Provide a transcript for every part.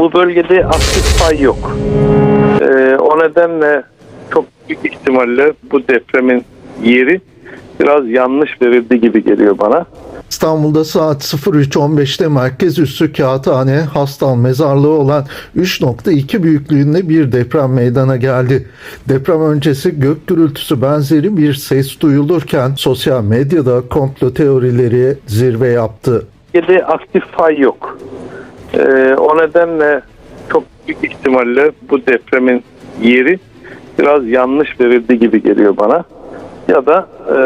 Bu bölgede aktif fay yok. Ee, o nedenle çok büyük ihtimalle bu depremin yeri biraz yanlış verildi gibi geliyor bana. İstanbul'da saat 03.15'te merkez üssü Kağıthane Hastal mezarlığı olan 3.2 büyüklüğünde bir deprem meydana geldi. Deprem öncesi gök gürültüsü benzeri bir ses duyulurken sosyal medyada komplo teorileri zirve yaptı. Aktif fay yok. Ee, o nedenle çok büyük ihtimalle bu depremin yeri biraz yanlış verildi gibi geliyor bana. Ya da e,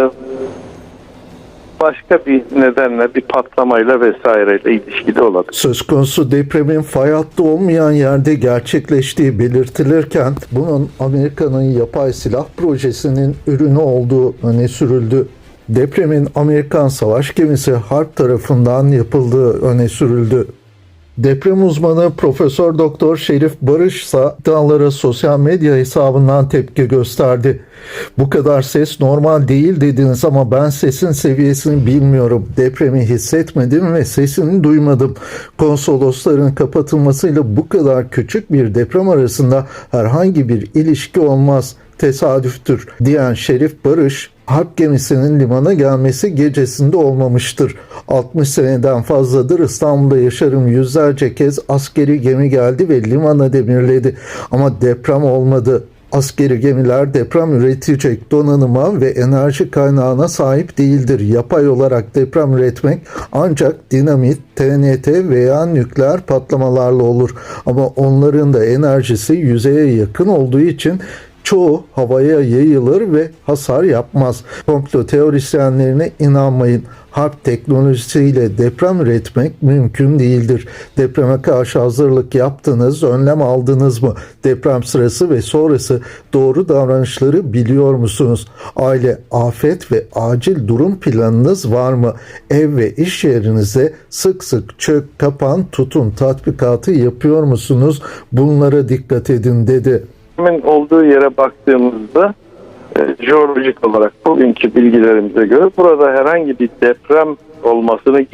başka bir nedenle bir patlamayla vesaireyle ilişkili olabilir. Söz konusu depremin fay hattı olmayan yerde gerçekleştiği belirtilirken bunun Amerika'nın yapay silah projesinin ürünü olduğu öne sürüldü. Depremin Amerikan savaş gemisi Harp tarafından yapıldığı öne sürüldü. Deprem uzmanı Profesör Doktor Şerif Barış ise sosyal medya hesabından tepki gösterdi. Bu kadar ses normal değil dediniz ama ben sesin seviyesini bilmiyorum. Depremi hissetmedim ve sesini duymadım. Konsolosların kapatılmasıyla bu kadar küçük bir deprem arasında herhangi bir ilişki olmaz. Tesadüftür diyen Şerif Barış harp gemisinin limana gelmesi gecesinde olmamıştır. 60 seneden fazladır İstanbul'da yaşarım yüzlerce kez askeri gemi geldi ve limana demirledi. Ama deprem olmadı. Askeri gemiler deprem üretecek donanıma ve enerji kaynağına sahip değildir. Yapay olarak deprem üretmek ancak dinamit, TNT veya nükleer patlamalarla olur. Ama onların da enerjisi yüzeye yakın olduğu için çoğu havaya yayılır ve hasar yapmaz. Komplo teorisyenlerine inanmayın. Harp teknolojisiyle deprem üretmek mümkün değildir. Depreme karşı hazırlık yaptınız, önlem aldınız mı? Deprem sırası ve sonrası doğru davranışları biliyor musunuz? Aile, afet ve acil durum planınız var mı? Ev ve iş yerinizde sık sık çök, kapan, tutun tatbikatı yapıyor musunuz? Bunlara dikkat edin dedi. Depremin olduğu yere baktığımızda e, jeolojik olarak bugünkü bilgilerimize göre burada herhangi bir deprem olmasını